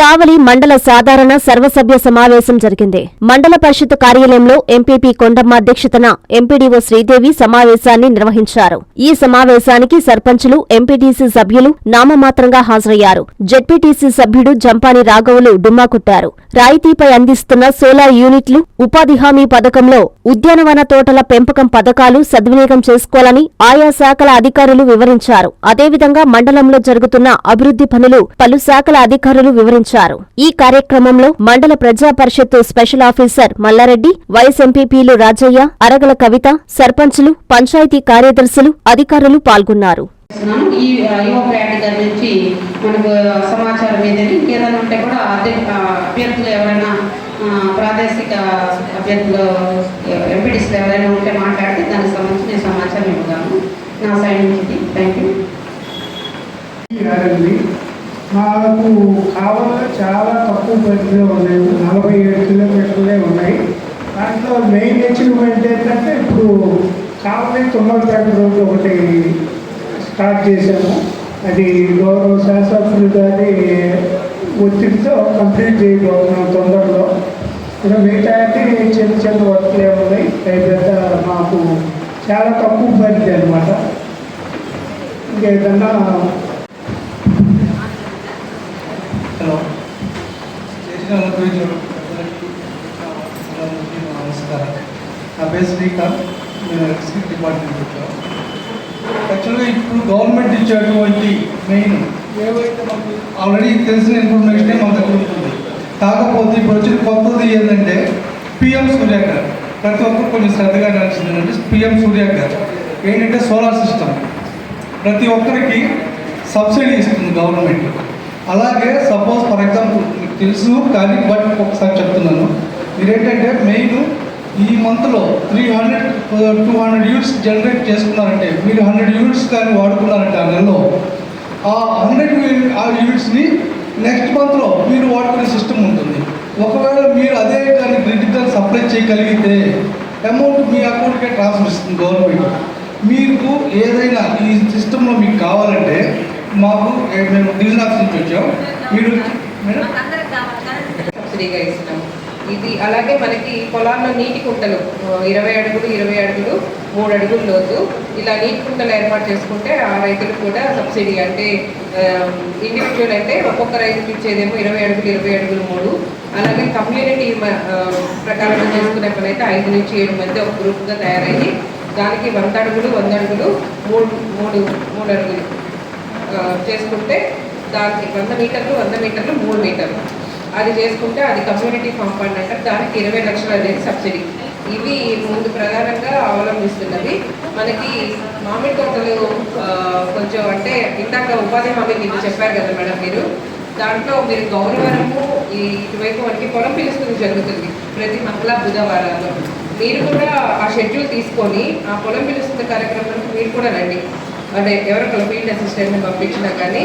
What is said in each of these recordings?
కావలి మండల సాధారణ సర్వసభ్య సమావేశం జరిగింది. మండల పరిషత్ కార్యాలయంలో ఎంపీపీ కొండమ్మ అధ్యక్షతన ఎంపీడీఓ శ్రీదేవి సమావేశాన్ని నిర్వహించారు. ఈ సమావేశానికి సర్పంచులు ఎంపీటీసీ సభ్యులు నామమాత్రంగా హాజరయ్యారు. జెడ్పీటీసీ సభ్యుడు జంపాని రాఘవులు డుమ్మా కొట్టారు. రాయితీపై అందిస్తున్న సోలార్ యూనిట్లు ఉపాధి హామీ పథకంలో ఉద్యానవన తోటల పెంపకం పథకాలు సద్వినియోగం చేసుకోవాలని ఆయా శాఖల అధికారులు వివరించారు. అదేవిధంగా మండలంలో జరుగుతున్న అభివృద్ధి పనులు పలు శాఖల అధికారులు వివరించారు. ఈ కార్యక్రమంలో మండల ప్రజా పరిషత్తు స్పెషల్ ఆఫీసర్ మల్లారెడ్డి వైస్ ఎంపీపీలు రాజయ్య అరగల కవిత సర్పంచులు పంచాయతీ కార్యదర్శులు అధికారులు పాల్గొన్నారు. ఈ నుంచి మనకు సమాచారం ఏదంటే ఇంకేదైనా ఉంటే కూడా అభ్యర్థులు ఎవరైనా ప్రాదేశిక అభ్యర్థులు ఎంపీడీసీలు ఎవరైనా ఉంటే మాట్లాడితే దానికి సంబంధించిన సమాచారం ఇవ్వగలను. నా సైడ్ నుంచి థ్యాంక్ యూ. మాకు కావాలని చాలా తక్కువ పరిధిలో ఉన్నాయి. నలభై ఏడు కిలోమీటర్లే ఉన్నాయి. దాంట్లో మెయిన్ అచీవ్మెంట్ ఏంటంటే ఇప్పుడు కావాలి తుమ్మలపేట రోడ్డు ఒకటి స్టార్ట్ చేశాము. అది గౌరవ శాసనసభ్యులు గారి ఒత్తిడితో కంప్లీట్ చేయబోతున్నాం తొందరలో. ఇంకా మిగతా చిన్న చిన్న వర్క్లే ఉన్నాయి. అవి పెద్ద మాకు చాలా తక్కువ పరిధి అనమాట ఇంకేదన్నా నమస్కారం నా పేరు శ్రీకాంత్ నేను ఎలక్ట్రిసిటీ డిపార్ట్మెంట్ వచ్చాను యాక్చువల్గా ఇప్పుడు గవర్నమెంట్ ఇచ్చేటువంటి మెయిన్ ఏవైతే మనకు ఆల్రెడీ తెలిసిన ఇన్ఫర్మేషన్ మన దగ్గర ఉంటుంది. కాకపోతే ఇప్పుడు వచ్చిన కొత్తది ఏంటంటే పిఎం సూర్యాకర్ ప్రతి ఒక్కరు కొంచెం శ్రద్ధగా నడిచింది ఏంటంటే పిఎం సూర్యాకర్ ఏంటంటే సోలార్ సిస్టమ్ ప్రతి ఒక్కరికి సబ్సిడీ ఇస్తుంది గవర్నమెంట్ అలాగే సపోజ్ ఫర్ ఎగ్జాంపుల్ తెలుసు కానీ బట్ ఒకసారి చెప్తున్నాను. మీరేంటంటే మెయిన్ ఈ మంత్లో three hundred two hundred units generate చేసుకున్నారంటే మీరు హండ్రెడ్ యూనిట్స్ కానీ వాడుకున్నారంటే ఆ నెలలో ఆ హండ్రెడ్ ఆ యూనిట్స్ని నెక్స్ట్ మంత్లో మీరు వాడుకునే సిస్టమ్ ఉంటుంది. ఒకవేళ మీరు అదే కానీ గ్రిడ్ సప్లై చేయగలిగితే అమౌంట్ మీ అకౌంట్కే ట్రాన్స్ఫర్ ఇస్తుంది గవర్నమెంట్ మీకు ఏదైనా ఈ సిస్టంలో మీకు కావాలంటే మాకు మేము డివిజన్ ఆఫీస్ నుంచి వచ్చాం. మీరు మేడం? సబ్సిడీగా ఇస్తున్నాము. ఇది అలాగే మనకి పొలాల్లో నీటి కుంటలు ఇరవై అడుగులు ఇరవై అడుగులు మూడు అడుగులు లోతు ఇలా నీటి కుంటలు ఏర్పాటు చేసుకుంటే ఆ రైతులకు కూడా సబ్సిడీ అంటే ఇండివిజువల్ అయితే ఒక్కొక్క రైతుకి ఇచ్చేదేమో ఇరవై అడుగులు ఇరవై అడుగులు మూడు. అలాగే కమ్యూనిటీ ప్రకారం ప్రకారంగా చేసుకునే ఐదు నుంచి ఏడు మంది ఒక గ్రూప్గా తయారయ్యి దానికి వంద అడుగులు వంద అడుగులు మూడు మూడు మూడు అడుగులు చేసుకుంటే దానికి వంద మీటర్లు వంద మీటర్లు మూడు మీటర్లు. అది చేసుకుంటే అది కమ్యూనిటీ కాంపౌండ్ అంటారు దానికి ఇరవై లక్షలు అనేది సబ్సిడీ ఇవి ముందు ప్రధానంగా అవలంబిస్తున్నవి. మనకి మామిడి తోటలు కొంచెం అంటే ఇందాక ఉపాధి హామీ మీరు చెప్పారు కదా మేడం మీరు. దాంట్లో మీరు గౌరవము ఈ ఇటువైపు మనకి పొలం పిలుస్తుంది జరుగుతుంది ప్రతి మంగళ బుధవారాలు మీరు కూడా ఆ షెడ్యూల్ తీసుకొని ఆ పొలం పిలుస్తుంది కార్యక్రమానికి మీరు కూడా రండి. అంటే ఎవరొకరు ఫీల్డ్ అసిస్టెంట్ని పంపించినా కానీ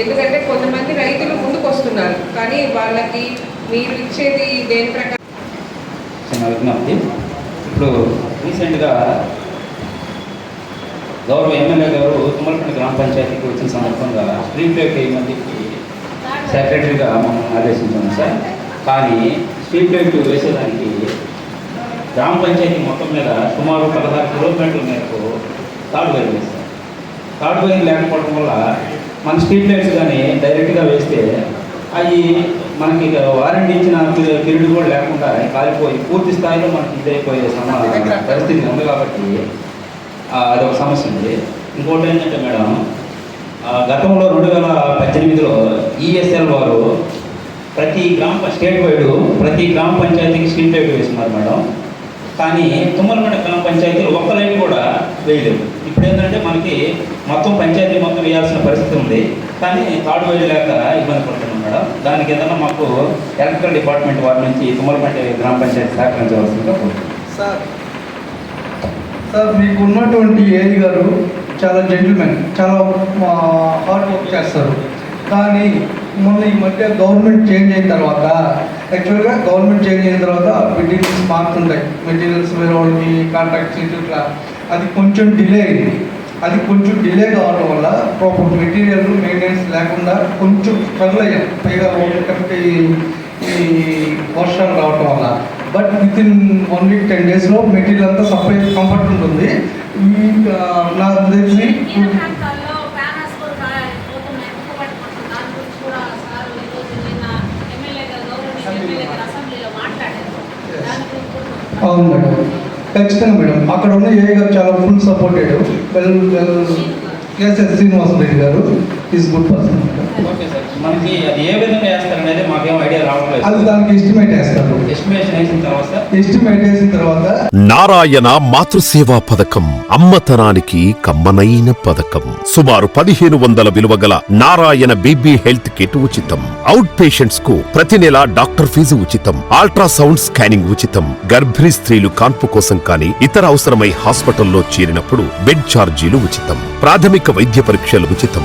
ఎందుకంటే కొంతమంది రైతులు ముందుకు వస్తున్నారు కానీ వాళ్ళకి మీరు ఇచ్చేది దేని ప్రకారం? చిన్న విజ్ఞప్తి ఇప్పుడు రీసెంట్గా గౌరవ ఎమ్మెల్యే గారు తుమ్మలపల్లి గ్రామ పంచాయతీకి వచ్చిన సందర్భంగా స్ట్రీట్ లైట్ మందికి సెక్రటరీగా మమ్మల్ని ఆదేశించాము సార్. కానీ స్ట్రీట్ లైట్ వేసేదానికి గ్రామ పంచాయతీ మొత్తం మీద సుమారు పదహారు కిలోమీటర్ల మేరకు తాడు వైర్ వేస్తారు తాడు వైర్ లేకపోవడం వల్ల మన స్ట్రీట్ లైట్స్ కానీ డైరెక్ట్గా వేస్తే అవి మనకి వారంటీ ఇచ్చిన పీరియడ్ కూడా లేకుండా కాలిపోయి పూర్తి స్థాయిలో మనకి ఇదైపోయే సమాధానం పరిస్థితి ఉంది కాబట్టి అదొక సమస్య ఉంది. ఇంకోటి ఏంటంటే మేడం గతంలో రెండు వేల పద్దెనిమిదిలో ఈఎస్ఎల్ వారు ప్రతి గ్రామ స్టేట్ వైడ్ ప్రతి గ్రామ పంచాయతీకి స్ట్రీట్ లైట్ వేస్తున్నారు మేడం. కానీ తుమ్మలపేట గ్రామ పంచాయతీలు ఒక్క లైన్ కూడా వేయలేవు ఇప్పుడు ఏంటంటే మనకి మొత్తం పంచాయతీ మొత్తం వేయాల్సిన పరిస్థితి ఉంది. కానీ తాడు వేయలేక ఇబ్బంది పడుతున్నాం మేడం. దానికి ఏదైనా మాకు ఎలక్ట్రికల్ డిపార్ట్మెంట్ వారి నుంచి తుమ్మలపేట గ్రామ పంచాయతీ సహకరించవలసిందిగా కోరుతున్నాం. సార్ సార్ మీకు ఉన్నటువంటి ఏది గారు చాలా జెంటిల్మెన్ చాలా హార్డ్ వర్క్ చేస్తారు. కానీ మొన్న ఈ మధ్య గవర్నమెంట్ చేంజ్ అయిన తర్వాత యాక్చువల్గా గవర్నమెంట్ చేంజ్ అయిన తర్వాత మెటీరియల్స్ మారుతుంటాయి మెటీరియల్స్ వేరే వాళ్ళకి కాంట్రాక్ట్స్ ఇట్లా అది కొంచెం డిలే అయింది. అది కొంచెం డిలే కావడం వల్ల ప్రాపర్ మెటీరియల్ మెయింటెనెన్స్ లేకుండా కొంచెం స్ట్రగుల్ అయ్యాం. పైగా ఒకటి ఈ వర్షాలు రావటం వల్ల. But with in one week ten డేస్లో మెటీరియల్ అంతా సపరేట్ కంఫర్ట్ ఉంటుంది. ఈ నాకు తెలిసి ఈ ప్రాంతాల్లో ప్యానల్స్ కూడా పోతున్నాయి ముక్కబట్టుకుంటున్నారు దాని గురించి కూడా సార్ ఈరోజు నిన్న ఎమ్మెల్యే గారు గౌరవ ఎమ్మెల్యే గారు అసెంబ్లీలో మాట్లాడారు దాని గురించి కూడా అవును మేడం. ఖచ్చితంగా మేడం. అక్కడ ఉన్న ఏ గారు చాలా ఫుల్ సపోర్టెడ్. ఎస్ఎస్ శ్రీనివాసరెడ్డి గారు. Is good person okay sir మనకి అది ఏ విధంగా వేస్తారనేది మాకేం ఐడియా రావట్లేదు. అది దానికి ఎస్టిమేట్ వేస్తారు. ఎస్టిమేషన్ వేసిన తర్వాత ఎస్టిమేట్ వేసిన తర్వాత నారాయణ మాతృసేవా పథకం అమ్మతనానికి కమ్మనైన పథకం. సుమారు పదిహేను వందల విలువ గల నారాయణ బీబీ హెల్త్ కిట్ ఉచితం. అవుట్ పేషెంట్స్కు ప్రతి నెల డాక్టర్ ఫీజు ఉచితం. అల్ట్రాసౌండ్ స్కానింగ్ ఉచితం. గర్భిణీ స్త్రీలు కాన్పు కోసం కానీ ఇతర అవసరమై హాస్పిటల్లో చేరినప్పుడు బెడ్ ఛార్జీలు ఉచితం. ప్రాథమిక వైద్య పరీక్షలు ఉచితం.